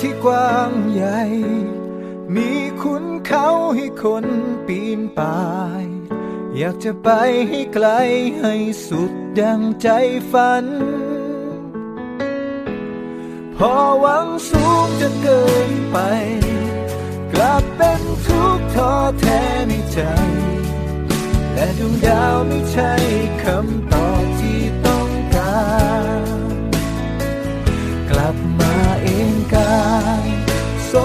ที่กว้างใหญ่ มีขุนเขาให้คนปีนป่าย อยากจะไปให้ไกลให้สุดดังใจฝัน พอหวังสูงจนเกินไป กลับเป็นทุกข์ท้อแท้ในใจและดวงดาวไม่ใช่คำตอบ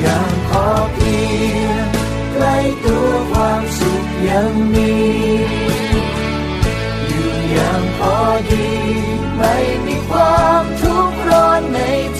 อย่างพอเพียงใกล้ตัวความสุขยังมี อยู่อย่างพอดี ไม่มีความทุกข์ร้อนในใจ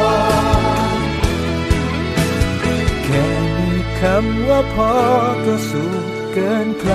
ำว่าพอก็สุขเกินใคร